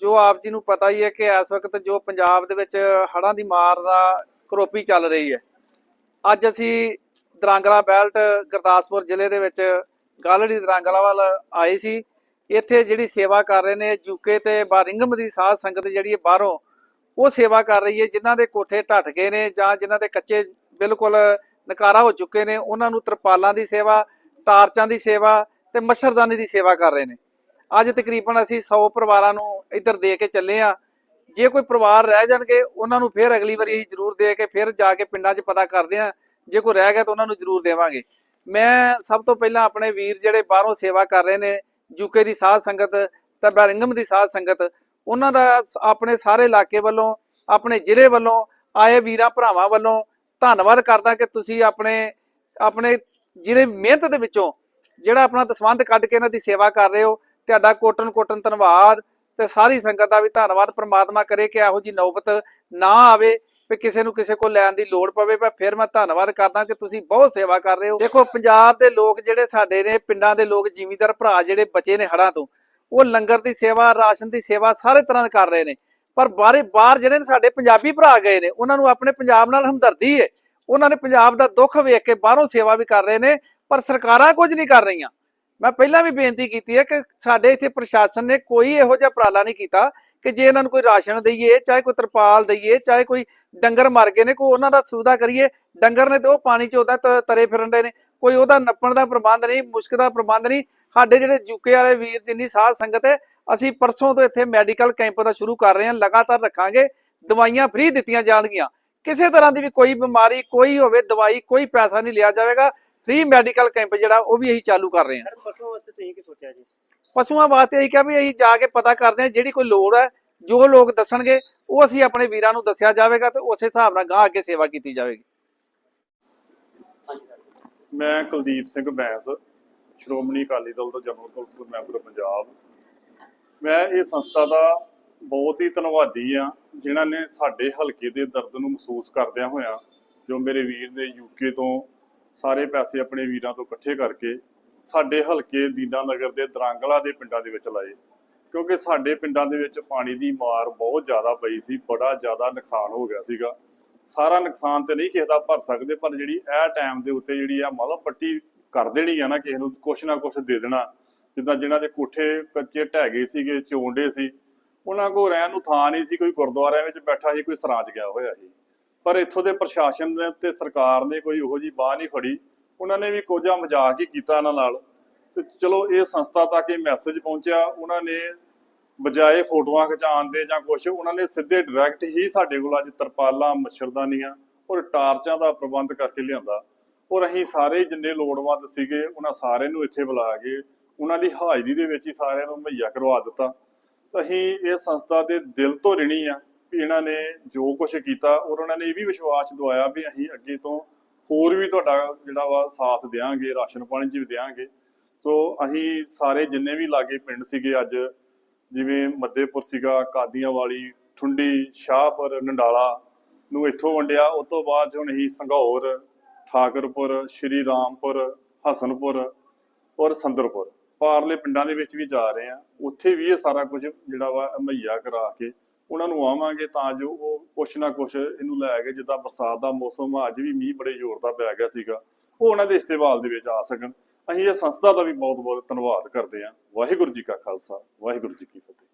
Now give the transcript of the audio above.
ਜੋ ਆਪ ਜੀ ਨੂੰ ਪਤਾ ਹੀ ਹੈ ਕਿ ਇਸ ਵਕਤ ਜੋ ਪੰਜਾਬ ਦੇ ਵਿੱਚ ਹੜ੍ਹਾਂ ਦੀ ਮਾਰ ਦਾ ਕਰੋਪੀ ਚੱਲ ਰਹੀ ਹੈ। ਅੱਜ ਅਸੀਂ ਦਰਾਂਗਲਾ ਬੈਲਟ ਗੁਰਦਾਸਪੁਰ ਜ਼ਿਲ੍ਹੇ ਦੇ ਵਿੱਚ ਗਾਲੜੀ ਦਰਾਂਗਲਾ ਵੱਲ ਆਏ ਸੀ। ਇੱਥੇ ਜਿਹੜੀ ਸੇਵਾ ਕਰ ਰਹੇ ਨੇ ਜੂਕੇ ਤੇ ਬਾਰਿੰਗਮ ਦੀ ਸਾਧ ਸੰਗਤ ਜਿਹੜੀ ਹੈ ਬਾਹਰੋਂ, ਉਹ ਸੇਵਾ ਕਰ ਰਹੀ ਹੈ, ਜਿਨ੍ਹਾਂ ਦੇ ਕੋਠੇ ਢੱਟ ਗਏ ਨੇ ਜਾਂ ਜਿਨ੍ਹਾਂ ਦੇ ਕੱਚੇ ਬਿਲਕੁਲ ਨਕਾਰਾ ਹੋ ਚੁੱਕੇ ਨੇ, ਉਹਨਾਂ ਨੂੰ ਤਰਪਾਲਾਂ ਦੀ ਸੇਵਾ, ਟਾਰਚਾਂ ਦੀ ਸੇਵਾ ਤੇ ਮੱਛਰਦਾਨੀ ਦੀ ਸੇਵਾ ਕਰ ਰਹੇ ਨੇ। ਅੱਜ ਤਕਰੀਬਨ ਅਸੀਂ 100 ਪਰਿਵਾਰਾਂ ਨੂੰ ਇੱਧਰ ਦੇ ਕੇ ਚੱਲੇ ਆ ਜੇ ਕੋਈ ਪਰਿਵਾਰ ਰਹਿ ਜਾਣਗੇ, ਉਹਨਾਂ ਨੂੰ ਫਿਰ ਅਗਲੀ ਵਾਰੀ ਅਸੀਂ ਜ਼ਰੂਰ ਦੇ ਕੇ ਫਿਰ ਜਾ ਕੇ ਪਿੰਡਾਂ 'ਚ ਪਤਾ ਕਰਦੇ ਆ ਜੇ ਕੋਈ ਰਹਿ ਗਿਆ ਤਾਂ ਉਹਨਾਂ ਨੂੰ ਜ਼ਰੂਰ ਦੇਵਾਂਗੇ। ਮੈਂ ਸਭ ਤੋਂ ਪਹਿਲਾਂ ਆਪਣੇ ਵੀਰ ਜਿਹੜੇ ਬਾਹਰੋਂ ਸੇਵਾ ਕਰ ਰਹੇ ਨੇ ਯੂਕੇ ਦੀ ਸਾਧ ਸੰਗਤ, ਤੇ ਬੈਰਿੰਗਮ ਦੀ ਸਾਧ ਸੰਗਤ, ਉਹਨਾਂ ਦਾ ਸ- ਆਪਣੇ ਸਾਰੇ ਇਲਾਕੇ ਵੱਲੋਂ, ਆਪਣੇ ਜ਼ਿਲ੍ਹੇ ਵੱਲੋਂ, ਆਏ ਵੀਰਾਂ ਭਰਾਵਾਂ ਵੱਲੋਂ ਧੰਨਵਾਦ ਕਰਦਾ ਕਿ ਤੁਸੀਂ ਆਪਣੇ ਆਪਣੇ ਜਿਹੜੇ ਮਿਹਨਤ ਦੇ ਵਿੱਚੋਂ ਜਿਹੜਾ ਆਪਣਾ ਦਸਵੰਧ ਕੱਢ ਕੇ ਇਹਨਾਂ ਦੀ ਸੇਵਾ ਕਰ ਰਹੇ ਹੋ ਤੁਹਾਡਾ ਕੋਟਨ ਕੋਟਨ ਧੰਨਵਾਦ ਤੇ ਸਾਰੀ ਸੰਗਤ ਦਾ ਵੀ ਧੰਨਵਾਦ। ਪ੍ਰਮਾਤਮਾ ਕਰੇ ਕਿ ਇਹੋ ਜੀ ਨੌਬਤ ਨਾ ਆਵੇ ਵੀ ਕਿਸੇ ਨੂੰ ਕਿਸੇ ਕੋਲ ਲੈਣ ਦੀ ਲੋੜ ਪਵੇ। ਪਰ ਫਿਰ ਮੈਂ ਧੰਨਵਾਦ ਕਰਦਾ ਕਿ ਤੁਸੀਂ ਬਹੁਤ ਸੇਵਾ ਕਰ ਰਹੇ ਹੋ। ਦੇਖੋ, ਪੰਜਾਬ ਦੇ ਲੋਕ ਜਿਹੜੇ ਸਾਡੇ ਨੇ, ਪਿੰਡਾਂ ਦੇ ਲੋਕ, ਜ਼ਿਮੀਂਦਾਰ ਭਰਾ ਜਿਹੜੇ ਬਚੇ ਨੇ ਹੜ੍ਹਾਂ ਤੋਂ, ਉਹ ਲੰਗਰ ਦੀ ਸੇਵਾ, ਰਾਸ਼ਨ ਦੀ ਸੇਵਾ ਸਾਰੇ ਤਰ੍ਹਾਂ ਕਰ ਰਹੇ ਨੇ। ਪਰ ਬਾਹਰੇ ਬਾਹਰ ਜਿਹੜੇ ਨੇ ਸਾਡੇ ਪੰਜਾਬੀ ਭਰਾ ਗਏ ਨੇ, ਉਹਨਾਂ ਨੂੰ ਆਪਣੇ ਪੰਜਾਬ ਨਾਲ ਹਮਦਰਦੀ ਹੈ ਉਹਨਾਂ ਨੇ ਪੰਜਾਬ ਦਾ ਦੁੱਖ ਵੇਖ ਕੇ ਬਾਹਰੋਂ ਸੇਵਾ ਵੀ ਕਰ ਰਹੇ ਨੇ, ਪਰ ਸਰਕਾਰਾਂ ਕੁਝ ਨਹੀਂ ਕਰ ਰਹੀਆਂ। ਮੈਂ ਪਹਿਲਾਂ ਵੀ ਬੇਨਤੀ ਕੀਤੀ ਹੈ ਕਿ ਸਾਡੇ ਇੱਥੇ ਪ੍ਰਸ਼ਾਸਨ ਨੇ ਕੋਈ ਇਹੋ ਜਿਹਾ ਉਪਰਾਲਾ ਨਹੀਂ ਕੀਤਾ ਕਿ ਜੇ ਇਹਨਾਂ ਨੂੰ ਕੋਈ ਰਾਸ਼ਨ ਦਈਏ, ਚਾਹੇ ਕੋਈ ਤਰਪਾਲ ਦਈਏ, ਚਾਹੇ ਕੋਈ ਡੰਗਰ ਮਰ ਗਏ ਨੇ, ਕੋਈ ਉਹਨਾਂ ਦਾ ਸੁਵਿਧਾ ਕਰੀਏ, ਡੰਗਰ ਨੇ ਤੇ ਉਹ ਪਾਣੀ 'ਚ ਉਹਦਾ ਤ- ਤਰੇ ਫਿਰਨ ਦੇ ਨੇ, ਕੋਈ ਉਹਦਾ ਨੱਪਣ ਦਾ ਪ੍ਰਬੰਧ ਨਹੀਂ, ਮੁਸ਼ਕ ਦਾ ਪ੍ਰਬੰਧ ਨਹੀਂ। ਸਾਡੇ ਜਿਹੜੇ ਯੂਕੇ ਵਾਲੇ ਵੀਰ ਜਿੰਨੀ ਸਾਧ ਸੰਗਤ ਹੈ, ਅਸੀਂ ਪਰਸੋਂ ਤੋਂ ਇੱਥੇ ਮੈਡੀਕਲ ਕੈਂਪ ਦਾ ਸ਼ੁਰੂ ਕਰ ਰਹੇ ਹਾਂ, ਲਗਾਤਾਰ ਰੱਖਾਂਗੇ, ਦਵਾਈਆਂ ਫ੍ਰੀ ਦਿੱਤੀਆਂ ਜਾਣਗੀਆਂ। ਕਿਸੇ ਤਰ੍ਹਾਂ ਦੀ ਵੀ ਕੋਈ ਬਿਮਾਰੀ ਕੋਈ ਹੋਵੇ, ਦਵਾਈ ਕੋਈ ਪੈਸਾ ਨਹੀਂ ਲਿਆ ਜਾਵੇਗਾ। ਫ੍ਰੀ ਮੈਡੀਕਲ ਕੈਂਪ ਜਿਹੜਾ ਉਹ ਵੀ ਅਸੀਂ ਚਾਲੂ ਕਰ ਰਹੇ ਹਾਂ। ਸਰ ਪਸ਼ੂਆਂ ਵਾਸਤੇ ਤੁਸੀਂ ਕੀ ਸੋਚਿਆ ਜੀ? ਪਸ਼ੂਆਂ ਵਾਸਤੇ ਅਸੀਂ ਕਿਹਾ ਵੀ ਅਸੀਂ ਜਾ ਕੇ ਪਤਾ ਕਰਦੇ ਹਾਂ ਜਿਹੜੀ ਕੋਈ ਲੋੜ ਹੈ ਜੋ ਲੋਕ ਦੱਸਣਗੇ ਉਹ ਅਸੀਂ ਆਪਣੇ ਵੀਰਾਂ ਨੂੰ ਦੱਸਿਆ ਜਾਵੇਗਾ ਤੇ ਉਸੇ ਹਿਸਾਬ ਨਾਲ ਗਾਂ ਅੱਗੇ ਸੇਵਾ ਕੀਤੀ ਜਾਵੇਗੀ। ਮੈਂ ਕੁਲਦੀਪ ਸਿੰਘ ਬੈਂਸ ਸ਼੍ਰੋਮਣੀ ਅਕਾਲੀ ਦਲ ਤੋਂ ਜਨਰਲ ਕੌਂਸਲ ਮੈਂਬਰ ਪੰਜਾਬ। ਮੈਂ ਇਹ ਸੰਸਥਾ ਦਾ ਬਹੁਤ ਹੀ ਧੰਨਵਾਦੀ ਆ ਜਿਨ੍ਹਾਂ ਨੇ ਸਾਡੇ ਹਲਕੇ ਦੇ ਦਰਦ ਨੂੰ ਮਹਿਸੂਸ ਕਰਦਿਆਂ ਹੋਇਆਂ ਜੋ ਮੇਰੇ ਵੀਰ ਨੇ ਯੂਕੇ ਤੋਂ ਸਾਰੇ ਪੈਸੇ ਆਪਣੇ ਵੀਰਾਂ ਤੋਂ ਇਕੱਠੇ ਕਰਕੇ ਸਾਡੇ ਹਲਕੇ ਦੀਨਾਨਗਰ ਦੇ ਦਰਾਂਗਲਾ ਦੇ ਪਿੰਡਾਂ ਦੇ ਵਿੱਚ ਲਾਏ। ਕਿਉਂਕਿ ਸਾਡੇ ਪਿੰਡਾਂ ਦੇ ਵਿੱਚ ਪਾਣੀ ਦੀ ਮਾਰ ਬਹੁਤ ਜ਼ਿਆਦਾ ਪਈ ਸੀ, ਬੜਾ ਜ਼ਿਆਦਾ ਨੁਕਸਾਨ ਹੋ ਗਿਆ ਸੀਗਾ। ਸਾਰਾ ਨੁਕਸਾਨ ਤੇ ਨਹੀਂ ਕਿਸੇ ਦਾ ਭਰ ਸਕਦੇ, ਪਰ ਜਿਹੜੀ ਇਹ ਟਾਈਮ ਦੇ ਉੱਤੇ ਜਿਹੜੀ ਆ ਮਤਲਬ ਪੱਟੀ ਕਰ ਦੇਣੀ ਆ ਨਾ, ਕਿਸੇ ਨੂੰ ਕੁਛ ਨਾ ਕੁਛ ਦੇ ਦੇਣਾ। ਜਿੱਦਾਂ ਜਿਨ੍ਹਾਂ ਦੇ ਕੋਠੇ ਕੱਚੇ ਢਹਿ ਗਏ ਸੀਗੇ, ਚੋਂਡੇ ਸੀ, ਉਹਨਾਂ ਕੋਲ ਰਹਿਣ ਨੂੰ ਥਾਂ ਨਹੀਂ ਸੀ, ਕੋਈ ਗੁਰਦੁਆਰਿਆਂ ਵਿੱਚ ਬੈਠਾ ਸੀ, ਕੋਈ ਸਰਾਜ ਗਿਆ ਹੋਇਆ ਸੀ। ਪਰ ਇੱਥੋਂ ਦੇ ਪ੍ਰਸ਼ਾਸਨ ਨੇ ਤੇ ਸਰਕਾਰ ਨੇ ਕੋਈ ਉਹੋ ਜੀ ਬਾਹ ਨਹੀਂ ਫੜੀ। ਉਹਨਾਂ ਨੇ ਵੀ ਕੋਝਾ ਮਜ਼ਾਕ ਹੀ ਕੀਤਾ ਇਹਨਾਂ ਨਾਲ। ਤੇ ਚਲੋ, ਇਹ ਸੰਸਥਾ ਤੱਕ ਇਹ ਮੈਸੇਜ ਪਹੁੰਚਿਆ। ਉਹਨਾਂ ਨੇ ਬਜਾਏ ਫੋਟੋਆਂ ਖਿਚਾਉਣ ਦੇ ਜਾਂ ਕੁਝ ਉਹਨਾਂ ਨੇ ਸਿੱਧੇ ਡਾਇਰੈਕਟ ਹੀ ਸਾਡੇ ਕੋਲ ਅੱਜ ਤਰਪਾਲਾਂ, ਮੱਛਰਦਾਨੀਆਂ ਔਰ ਟਾਰਚਾਂ ਦਾ ਪ੍ਰਬੰਧ ਕਰਕੇ ਲਿਆਂਦਾ। ਔਰ ਅਸੀਂ ਸਾਰੇ ਜਿੰਨੇ ਲੋੜਵੰਦ ਸੀਗੇ, ਉਹਨਾਂ ਸਾਰਿਆਂ ਨੂੰ ਇੱਥੇ ਬੁਲਾ ਕੇ ਉਹਨਾਂ ਦੀ ਹਾਜ਼ਰੀ ਦੇ ਵਿੱਚ ਹੀ ਸਾਰਿਆਂ ਨੂੰ ਮੁਹੱਈਆ ਕਰਵਾ ਦਿੱਤਾ। ਤਾਂ ਅਸੀਂ ਇਹ ਸੰਸਥਾ ਦੇ ਦਿਲ ਤੋਂ ਰਿਣੀ ਆ ਵੀ ਇਹਨਾਂ ਨੇ ਜੋ ਕੁਝ ਕੀਤਾ ਔਰ ਉਹਨਾਂ ਨੇ ਇਹ ਵੀ ਵਿਸ਼ਵਾਸ ਦਵਾਇਆ ਵੀ ਅਸੀਂ ਅੱਗੇ ਤੋਂ ਹੋਰ ਵੀ ਤੁਹਾਡਾ ਜਿਹੜਾ ਵਾ ਸਾਥ ਦੇਵਾਂਗੇ ਰਾਸ਼ਨ ਪਾਣੀ ਚ ਵੀ ਦੇਵਾਂਗੇ ਸੋ ਅਸੀਂ ਸਾਰੇ ਜਿੰਨੇ ਵੀ ਲਾਗੇ ਪਿੰਡ ਸੀਗੇ ਅੱਜ, ਜਿਵੇਂ ਮੱਦੇਪੁਰ ਸੀਗਾ, ਕਾਦੀਆਂ ਵਾਲੀ, ਠੁੰਡੀ, ਸ਼ਾਹਪੁਰ, ਨੰਡਾਲਾ ਨੂੰ ਇੱਥੋਂ ਵੰਡਿਆ। ਉਸ ਤੋਂ ਬਾਅਦ ਹੁਣ ਅਸੀਂ ਸੰਘੌਰ ਠਾਕਰਪੁਰ, ਸ਼੍ਰੀ ਰਾਮਪੁਰ, ਹਸਨਪੁਰ ਔਰ ਸੰਦਰਪੁਰ। ਪਾਰਲੇ ਪਿੰਡਾਂ ਦੇ ਵਿੱਚ ਵੀ ਜਾ ਰਹੇ ਆ। ਉੱਥੇ ਵੀ ਇਹ ਸਾਰਾ ਕੁਝ ਜਿਹੜਾ ਵਾ ਮੁਹੱਈਆ ਕਰਾ ਕੇ ਉਹਨਾਂ ਨੂੰ ਆਵਾਂਗੇ ਤਾਂ ਜੋ ਉਹ ਕੁਛ ਨਾ ਕੁਛ ਇਹਨੂੰ ਲੈ ਕੇ ਜਿੱਦਾਂ ਬਰਸਾਤ ਦਾ ਮੌਸਮ ਆ, ਅੱਜ ਵੀ ਮੀਂਹ ਬੜੇ ਜ਼ੋਰ ਦਾ ਪੈ ਗਿਆ ਸੀਗਾ ਉਹ ਉਹਨਾਂ ਦੇ ਇਸਤੇਮਾਲ ਦੇ ਵਿੱਚ ਆ ਸਕਣ। ਅਸੀਂ ਇਹ ਸੰਸਥਾ ਦਾ ਵੀ ਬਹੁਤ ਬਹੁਤ ਧੰਨਵਾਦ ਕਰਦੇ ਹਾਂ। ਵਾਹਿਗੁਰੂ ਜੀ ਕਾ ਖਾਲਸਾ ਵਾਹਿਗੁਰੂ ਜੀ ਕੀ ਫਤਿਹ।